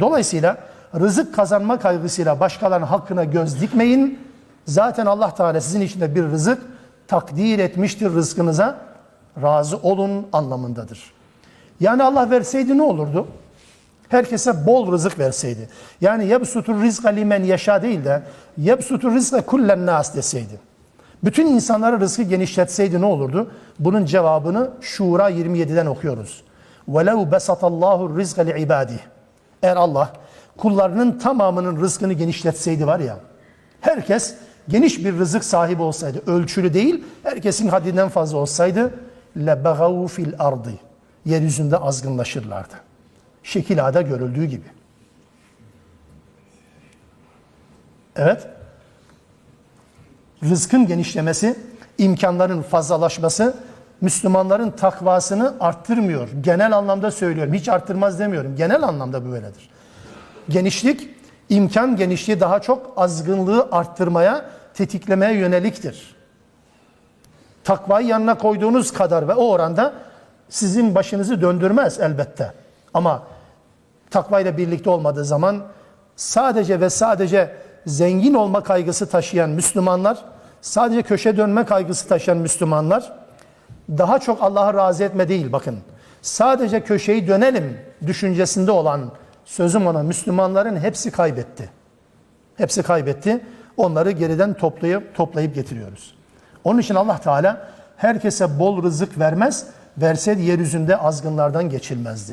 Dolayısıyla rızık kazanma kaygısıyla başkalarının hakkına göz dikmeyin. Zaten Allah Teala sizin için de bir rızık takdir etmiştir rızkınıza. Razı olun anlamındadır. Yani Allah verseydi ne olurdu? Herkese bol rızık verseydi. Yani yebsutur rizqa limen yaşa değil de yebsutur rizqa kullen nas deseydi. Bütün insanlara rızkı genişletseydi ne olurdu? Bunun cevabını Şura 27'den okuyoruz. وَلَوْ بَسَطَ اللّٰهُ الرِّزْقَ لِعِبَادِهِ Eğer Allah kullarının tamamının rızkını genişletseydi var ya, herkes geniş bir rızık sahibi olsaydı, ölçülü değil, herkesin haddinden fazla olsaydı, لَبَغَوْا fil ardı Yeryüzünde azgınlaşırlardı. Şekil A'da görüldüğü gibi. Evet. Rızkın genişlemesi, imkanların fazlalaşması Müslümanların takvasını arttırmıyor. Genel anlamda söylüyorum. Hiç arttırmaz demiyorum. Genel anlamda bu böyledir. Genişlik, imkan genişliği daha çok azgınlığı arttırmaya, tetiklemeye yöneliktir. Takvayı yanına koyduğunuz kadar ve o oranda sizin başınızı döndürmez elbette. Ama takvayla birlikte olmadığı zaman sadece ve sadece zengin olma kaygısı taşıyan Müslümanlar, sadece köşe dönme kaygısı taşıyan Müslümanlar daha çok Allah'ı razı etme değil bakın. Sadece köşeyi dönelim düşüncesinde olan sözüm ona Müslümanların hepsi kaybetti. Hepsi kaybetti. Onları geriden toplayıp toplayıp getiriyoruz. Onun için Allah Teala herkese bol rızık vermez, verseydi yeryüzünde azgınlardan geçilmezdi.